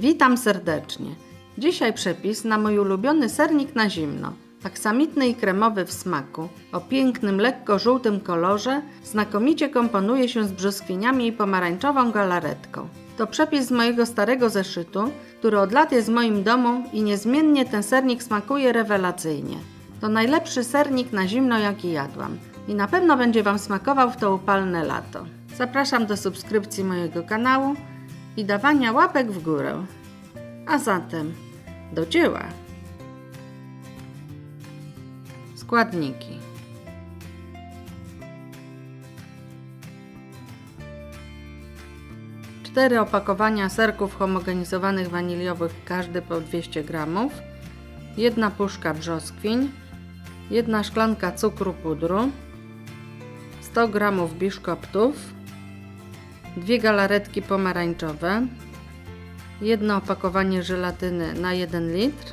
Witam serdecznie. Dzisiaj przepis na mój ulubiony sernik na zimno. Aksamitny i kremowy w smaku, o pięknym, lekko żółtym kolorze, znakomicie komponuje się z brzoskwiniami i pomarańczową galaretką. To przepis z mojego starego zeszytu, który od lat jest w moim domu i niezmiennie ten sernik smakuje rewelacyjnie. To najlepszy sernik na zimno, jaki jadłam i na pewno będzie Wam smakował w to upalne lato. Zapraszam do subskrypcji mojego kanału i dawania łapek w górę. A zatem do dzieła. Składniki. Cztery opakowania serków homogenizowanych waniliowych, każdy po 200 g, jedna puszka brzoskwiń, jedna szklanka cukru pudru, 100 g biszkoptów, dwie galaretki pomarańczowe, jedno opakowanie żelatyny na 1 litr,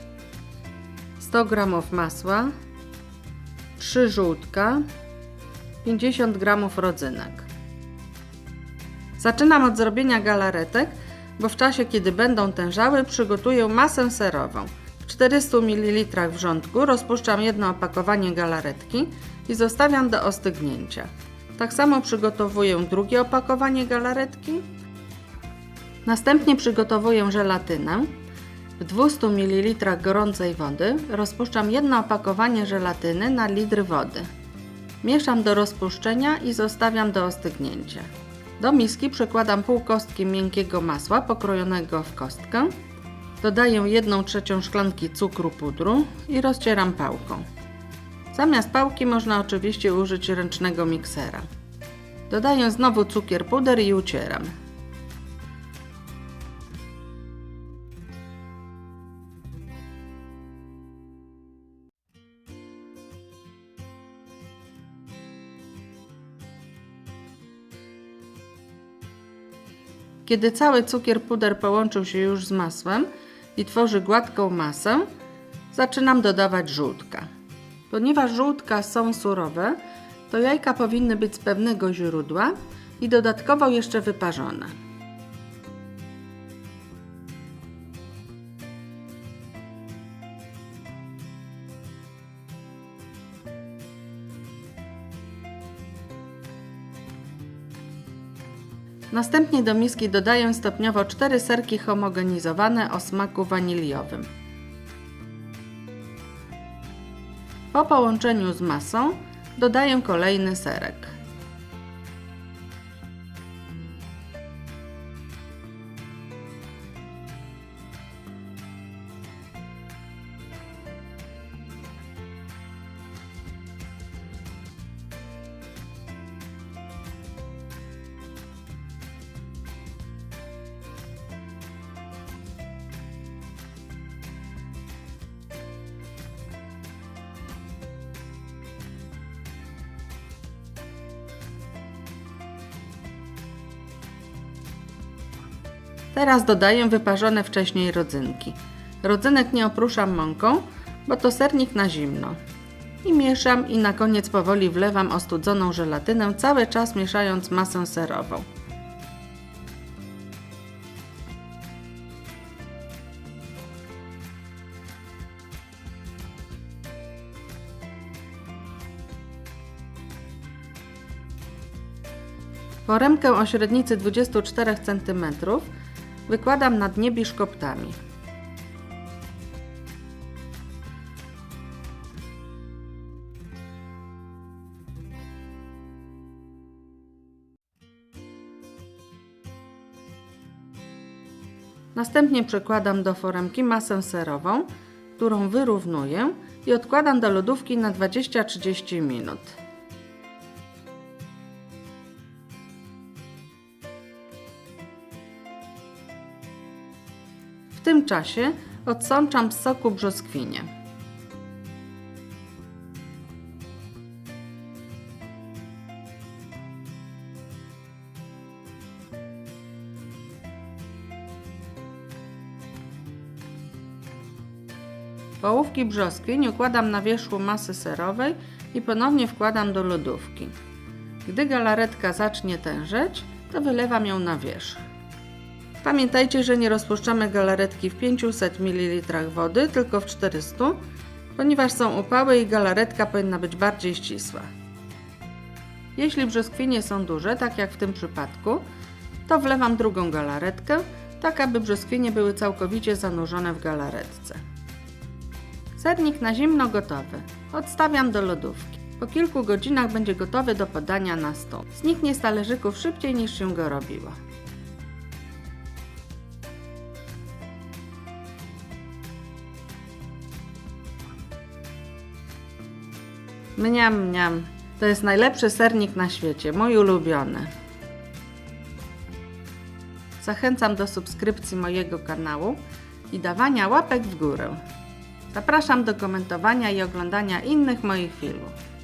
100 g masła, 3 żółtka, 50 g rodzynek. Zaczynam od zrobienia galaretek, bo w czasie kiedy będą tężały przygotuję masę serową. W 400 ml wrzątku rozpuszczam jedno opakowanie galaretki i zostawiam do ostygnięcia. Tak samo przygotowuję drugie opakowanie galaretki. Następnie przygotowuję żelatynę. W 200 ml gorącej wody rozpuszczam jedno opakowanie żelatyny na litr wody. Mieszam do rozpuszczenia i zostawiam do ostygnięcia. Do miski przekładam pół kostki miękkiego masła pokrojonego w kostkę. Dodaję 1 trzecią szklanki cukru pudru i rozcieram pałką. Zamiast pałki można oczywiście użyć ręcznego miksera. Dodaję znowu cukier puder i ucieram. Kiedy cały cukier puder połączył się już z masłem i tworzy gładką masę, zaczynam dodawać żółtka. Ponieważ żółtka są surowe, to jajka powinny być z pewnego źródła i dodatkowo jeszcze wyparzone. Następnie do miski dodaję stopniowo 4 serki homogenizowane o smaku waniliowym. Po połączeniu z masą dodaję kolejny serek. Teraz dodaję wyparzone wcześniej rodzynki. Rodzynek nie opruszam mąką, bo to sernik na zimno. I mieszam i na koniec powoli wlewam ostudzoną żelatynę, cały czas mieszając masę serową. Foremkę o średnicy 24 cm wykładam na dnie biszkoptami. Następnie przekładam do foremki masę serową, którą wyrównuję i odkładam do lodówki na 20-30 minut. Tym czasie odsączam z soku brzoskwinie. Połówki brzoskwiń układam na wierzchu masy serowej i ponownie wkładam do lodówki. Gdy galaretka zacznie tężeć, to wylewam ją na wierzch. Pamiętajcie, że nie rozpuszczamy galaretki w 500 ml wody, tylko w 400, ponieważ są upały i galaretka powinna być bardziej ścisła. Jeśli brzoskwinie są duże, tak jak w tym przypadku, to wlewam drugą galaretkę, tak aby brzoskwinie były całkowicie zanurzone w galaretce. Sernik na zimno gotowy. Odstawiam do lodówki. Po kilku godzinach będzie gotowy do podania na stół. Zniknie z talerzyków szybciej niż się go robiło. Mniam, mniam. To jest najlepszy sernik na świecie, mój ulubiony. Zachęcam do subskrypcji mojego kanału i dawania łapek w górę. Zapraszam do komentowania i oglądania innych moich filmów.